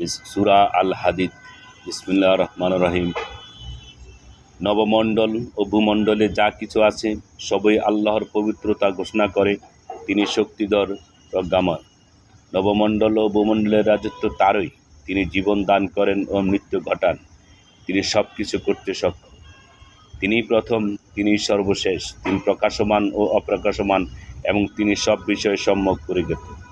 সুরা আল হাদিদ বিসমিল্লা রহমান রহিম নবমণ্ডল ও ভূমণ্ডলে যা কিছু আছে, সবই আল্লাহর পবিত্রতা ঘোষণা করে। তিনি শক্তিধর প্রজ্ঞাময় নবমণ্ডল ও ভূমণ্ডলের রাজত্ব তারই। তিনি জীবন দান করেন ও মৃত্যু ঘটান। তিনি সব কিছু করতে সক্ষম। তিনি প্রথম তিনি সর্বশেষ। তিনি প্রকাশমান ও অপ্রকাশমান এবং তিনি সব বিষয়ে সম্যক পরিজ্ঞাত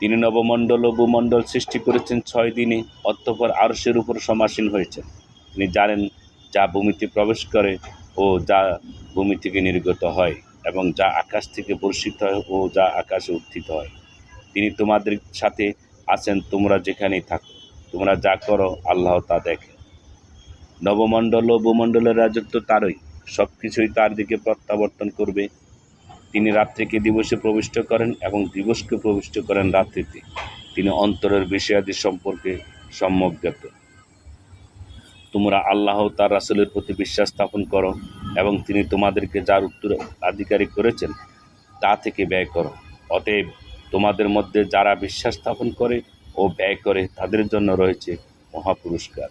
তিনি নবমণ্ডল ও ভূমণ্ডল সৃষ্টি করেছেন ছয় দিনে, অতঃপর আরশের উপর সমাসীন হয়েছেন। তিনি জানেন যা ভূমিতে প্রবেশ করে ও যা ভূমি থেকে নির্গত হয় এবং যা আকাশ থেকে বর্ষিত হয় ও যা আকাশে উত্থিত হয়। তিনি তোমাদের সাথে আছেন, তোমরা যেখানেই থাকো, তোমরা যা করো, আল্লাহ তা দেখে। নবমণ্ডল ও ভূমণ্ডলের রাজত্ব তারই সব কিছুই তার দিকে প্রত্যাবর্তন করবে। তিনি রাত্রিকে দিবসে প্রবিষ্ট করেন এবং দিবসকে প্রবিষ্ট করেন রাত্রিতে। তিনি অন্তরের বিষয়াদি সম্পর্কে সম্যজ্ঞাত তোমরা আল্লাহ তার রাসুলের প্রতি বিশ্বাস স্থাপন করো এবং তিনি তোমাদেরকে যার উত্তরাধিকারী করেছেন, তা থেকে ব্যয় করো। অতএব তোমাদের মধ্যে যারা বিশ্বাস স্থাপন করে ও ব্যয় করে, তাদের জন্য রয়েছে মহাপুরস্কার।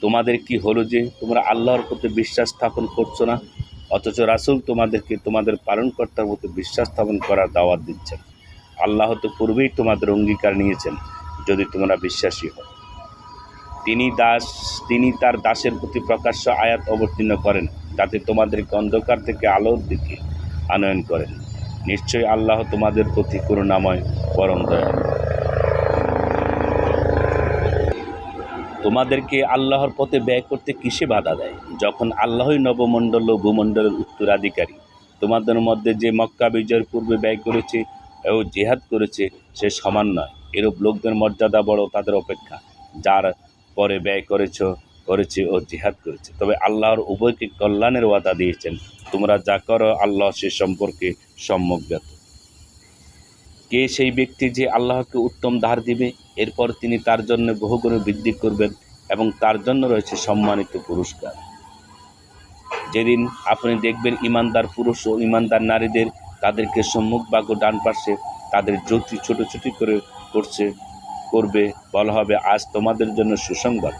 তোমাদের কি হলো যে তোমরা আল্লাহর প্রতি বিশ্বাস স্থাপন করছ না? অথচ রাসুল তোমাদেরকে, তোমাদের পালনকর্তার প্রতি বিশ্বাস স্থাপন করার দাওয়াত দিচ্ছেন। আল্লাহ তো পূর্বেই তোমাদের অঙ্গীকার নিয়েছেন, যদি তোমরা বিশ্বাসী হও। তিনি দাস, তিনি তার দাসের প্রতি প্রকাশ্য আয়াত অবতীর্ণ করেন, যাতে তোমাদেরকে অন্ধকার থেকে আলোর দিকে আনয়ন করেন। নিশ্চয়ই আল্লাহ তোমাদের প্রতি করুণাময়, পরম দয়ালু। তোমাদেরকে আল্লাহর পথে ব্যয় করতে কিসে বাধা দেয়? যখন আল্লাহই নবমণ্ডল ও ভূমণ্ডলের উত্তরাধিকারী, তোমাদের মধ্যে যে মক্কা বিজয়ের পূর্বে ব্যয় করেছে ও জেহাদ করেছে, সে সমান নয়। এরূপ লোকদের মর্যাদা বড়, তাদের অপেক্ষা। যার পরে ব্যয় করেছ, করেছে ও জেহাদ করেছে। তবে আল্লাহর উভয়কে কল্যাণের ওয়াদা দিয়েছেন। তোমরা যা করো, আল্লাহ সে সম্পর্কে সম্যজ্ঞাত কে সেই ব্যক্তি যে আল্লাহকে উত্তম ধার দিবে, এরপর তিনি তার জন্য বহুগুণে বৃদ্ধি করবেন এবং তার জন্য রয়েছে সম্মানিত পুরস্কার। যেদিন আপনি দেখবেন ইমানদার পুরুষ ও ইমানদার নারীদের তাদেরকে সম্মুখ ও ডান পাশে তাদের জ্যোতি ছোটোছুটি করে করছে, করবে, বলা হবে, আজ তোমাদের জন্য সুসংবাদ।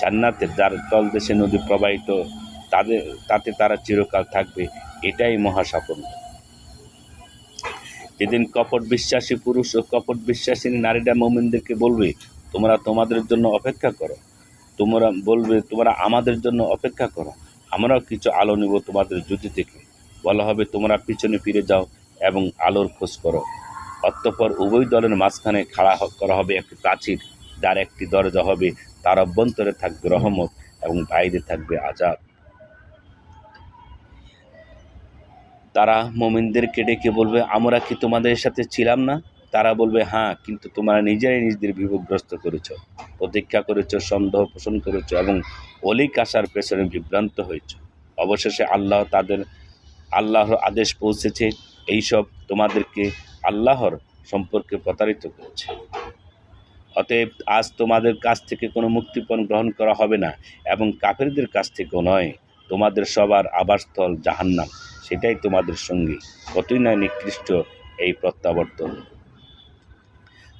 জান্নাতের যার তলদেশে নদী প্রবাহিত, তাদের, তাতে তারা চিরকাল থাকবে। এটাই মহা সাফল্য যেদিন কপট বিশ্বাসী পুরুষ ও কপট বিশ্বাসী নারীরা মোমিনদেরকে বলবে, তোমরা তোমাদের জন্য অপেক্ষা করো। তোমরা বলবে, তোমরা আমাদের জন্য অপেক্ষা করো। আমরাও কিছু আলো নেব তোমাদের জ্যোতি থেকে। বলা হবে, তোমরা পিছনে ফিরে যাও এবং আলোর খোঁজ করো। অতঃপর উভয় দলের মাঝখানে খাড়া করা হবে একটি প্রাচীর। যার একটি দরজা হবে তার অভ্যন্তরে থাকবে রহমত এবং বাইরে থাকবে আজাব তারা মোমিনদেরকে ডেকে বলবে, আমরা কি তোমাদের সাথে ছিলাম না? তারা বলবে হ্যাঁ কিন্তু তোমরা নিজেরাই নিজেদের বিভগ্রস্ত করেছ, প্রতীক্ষা করেছ, সন্দেহ পোষণ করেছ এবং অলিক আসার পেছনে বিভ্রান্ত হয়েছ। অবশেষে আল্লাহ তাদের, আল্লাহর আদেশ পৌঁছেছে। এইসব তোমাদেরকে আল্লাহর সম্পর্কে প্রতারিত করেছে। অতএব আজ তোমাদের কাছ থেকে কোনো মুক্তিপণ গ্রহণ করা হবে না এবং কাফেরদের কাছ থেকেও নয়, তোমাদের সবার আবাসস্থল জাহান্নাম। সেটাই তোমাদের সঙ্গী। কতই না নিকৃষ্ট এই প্রত্যাবর্তন।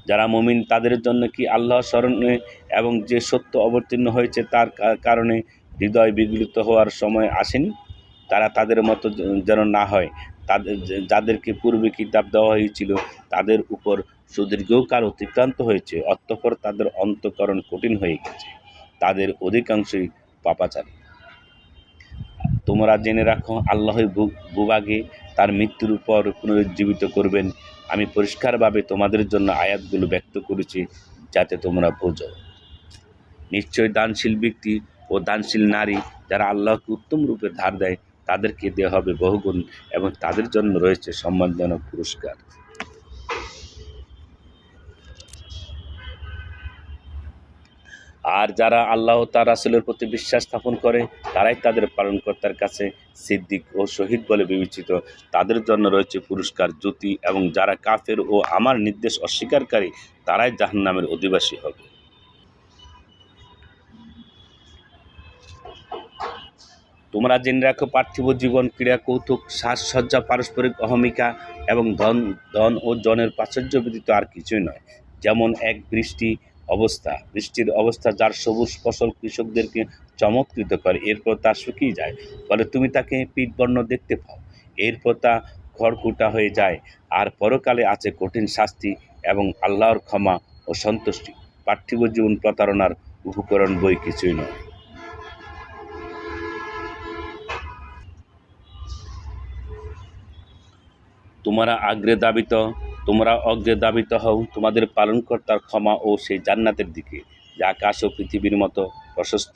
যারা মুমিন, তাদের জন্য কি আল্লাহ স্মরণে এবং যে সত্য অবতীর্ণ হয়েছে তার কারণে হৃদয় বিগলিত হওয়ার সময় আসেনি? তারা তাদের মতো যেন না হয়। তাদের যাদেরকে পূর্বে কিতাব দেওয়া হয়েছিল, তাদের উপর সুদীর্ঘকাল অতিক্রান্ত হয়েছে, অতঃপর তাদের অন্তকরণ কঠিন হয়ে গেছে। তাদের অধিকাংশই পাপাচারী। তোমরা জেনে রাখো, আল্লাহই ভূ- ভূভাগে তার মৃত্যুর উপর পুনরুজ্জীবিত করবেন। আমি পরিষ্কারভাবে তোমাদের জন্য আয়াতগুলো ব্যক্ত করেছি, যাতে তোমরা বোঝো। নিশ্চয় দানশীল ব্যক্তি ও দানশীল নারী যারা আল্লাহকে উত্তম রূপে ধার দেয়, তাদেরকে দেওয়া হবে বহুগুণ এবং তাদের জন্য রয়েছে সম্মানজনক পুরস্কার। আর যারা আল্লাহ তার রাসূলের প্রতি বিশ্বাস স্থাপন করে, তারাই তাদের পালনকর্তার কাছে সিদ্দিক ও শহীদ বলে বিবেচিত। তাদের জন্য রয়েছে পুরস্কার, জ্যোতি এবং যারা কাফের ও আমার নির্দেশ অস্বীকারী, তারাই জাহান্নামের অধিবাসী হবে। তোমরা জেনে রাখো, পার্থিব জীবন, ক্রীড়া, কৌতুক, সাজসজ্জা, পারস্পরিক অহমিকা এবং ধন ধন ও জনের প্রাচুর্য ব্যতীত আর কিছুই নয়। যেমন এক বৃষ্টি অবস্থা। বৃষ্টির অবস্থা যার সবুজ ফসল কৃষকদেরকে চমৎকৃত করে, এরপর তা শুকিয়ে যায়। ফলে তুমি তাকে পিঠবর্ণ দেখতে পাও। এরপর তা খড়কুটা হয়ে যায়। আর পরকালে আছে কঠিন শাস্তি এবং আল্লাহর ক্ষমা ও সন্তুষ্টি। পার্থিব জীবন প্রতারণার উপকরণ বই কিছুই নয়। তোমরা আগ্রে দাবিত তোমরা অগ্রে দাবিত হও, তোমাদের পালনকর্তার ক্ষমা ও সেই জান্নাতের দিকে, যা আকাশ ও পৃথিবীর মতো প্রশস্ত।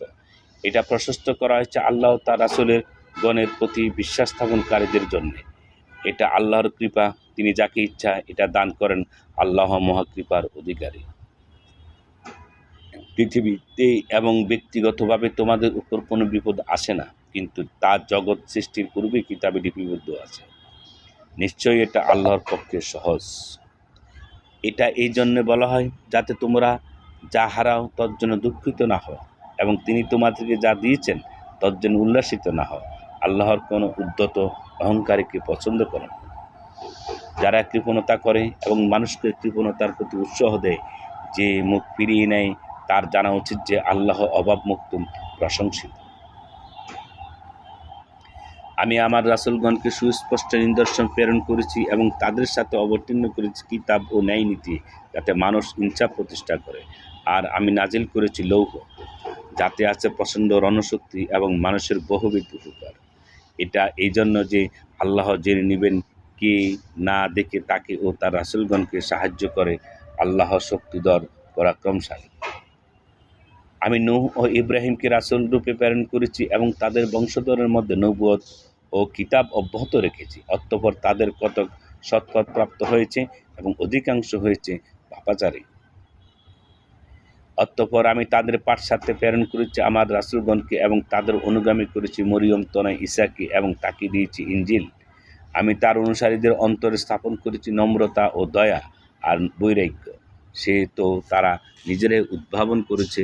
এটা প্রশস্ত করা হয়েছে আল্লাহ তার রাসূলের গণের প্রতি বিশ্বাস স্থাপনকারীদের জন্য। এটা আল্লাহর কৃপা, তিনি যাকে ইচ্ছা এটা দান করেন আল্লাহ মহাকৃপার অধিকারী। পৃথিবীতে এবং ব্যক্তিগতভাবে তোমাদের উপর কোনো বিপদ আসে না, কিন্তু তা জগৎ সৃষ্টির পূর্বে কিতাবে লিপিবদ্ধ আছে। নিশ্চয়ই এটা আল্লাহর পক্ষে সহজ। এটা এই জন্য বলা হয়, যাতে তোমরা যা হারাও তর জন্য দুঃখিত না হও এবং তিনি তোমাদেরকে যা দিয়েছেন তর জন্য উল্লাসিত না হও। আল্লাহর কোনো উদ্যত অহংকারীকে পছন্দ করেন। যারা কৃপণতা করে এবং মানুষকে কৃপণতার প্রতি উৎসাহ দেয়, যে মুখ ফিরিয়ে নেয়, তার জানা উচিত যে আল্লাহ অভাবমুক্ত, প্রশংসিত। আমি আমার রাসুলগণকে সুস্পষ্ট নিদর্শন প্রেরণ করেছি এবং তাদের সাথে অবতীর্ণ করেছি কিতাব ও ন্যায় নীতি, যাতে মানুষ ইনসাফ প্রতিষ্ঠা করে। আর আমি নাজিল করেছি লৌহ, যাতে আছে প্রচণ্ড রণশক্তি এবং মানুষের বহুবিধ উপকার। এটা এই জন্য যে আল্লাহ জেনে নেবেন কে না দেখে তাকে ও তার রাসুলগণকে সাহায্য করে, আল্লাহ শক্তিধর, পরাক্রমশালী। আমি নূহ ও ইব্রাহিমকে রাসুল রূপে প্রেরণ করেছি এবং তাদের বংশধরের মধ্যে নবুয়ত ও কিতাব অব্যাহত রেখেছি। অতঃপর তাদের কতক সৎপথ প্রাপ্ত হয়েছে এবং অধিকাংশ হয়েছে পাপাচারী। অতঃপর আমি তাদের পাঠসাথে প্রেরণ করেছি, আমার রাসূলগণকে এবং তাদের অনুগামী করেছি মরিয়ম, তনয় ঈসাকে এবং তাকে দিয়েছি ইঞ্জিল। আমি তার অনুসারীদের অন্তরে স্থাপন করেছি নম্রতা ও দয়া আর বৈরাগ্য। সে তো তারা নিজেরাই উদ্ভাবন করেছে।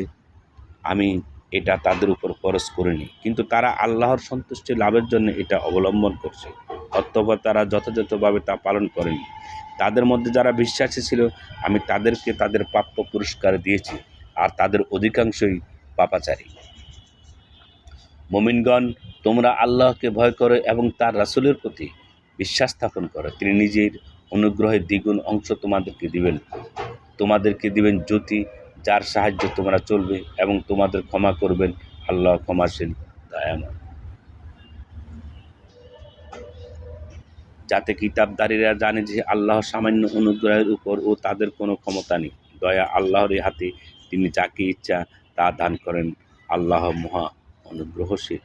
আমি এটা তাদের উপর খরচ করেনি। কিন্তু তারা আল্লাহর সন্তুষ্টি লাভের জন্য এটা অবলম্বন করছে। অতঃপর তারা যথাযথভাবে তা পালন করেনি। তাদের মধ্যে যারা বিশ্বাসী ছিল, আমি তাদেরকে তাদের প্রাপ্য পুরস্কার দিয়েছি, আর তাদের অধিকাংশই পাপাচারী। মোমিনগণ, তোমরা আল্লাহকে ভয় করো এবং তার রাসুলের প্রতি বিশ্বাস স্থাপন করো। তিনি নিজের অনুগ্রহের দ্বিগুণ অংশ তোমাদেরকে দিবেন। তোমাদেরকে দিবেন জ্যোতি যার সাহায্য তোমরা চলবে এবং তোমাদের ক্ষমা করবেন। আল্লাহ ক্ষমাশীল, দয়াময়। যাতে কিতাবদারীরা জানে যে আল্লাহ সামান্য অনুগ্রহের উপর ও তাদের কোনো ক্ষমতা নেই। দয়া আল্লাহর হাতে তিনি যাকে ইচ্ছা তা দান করেন। আল্লাহ মহা অনুগ্রহশীল।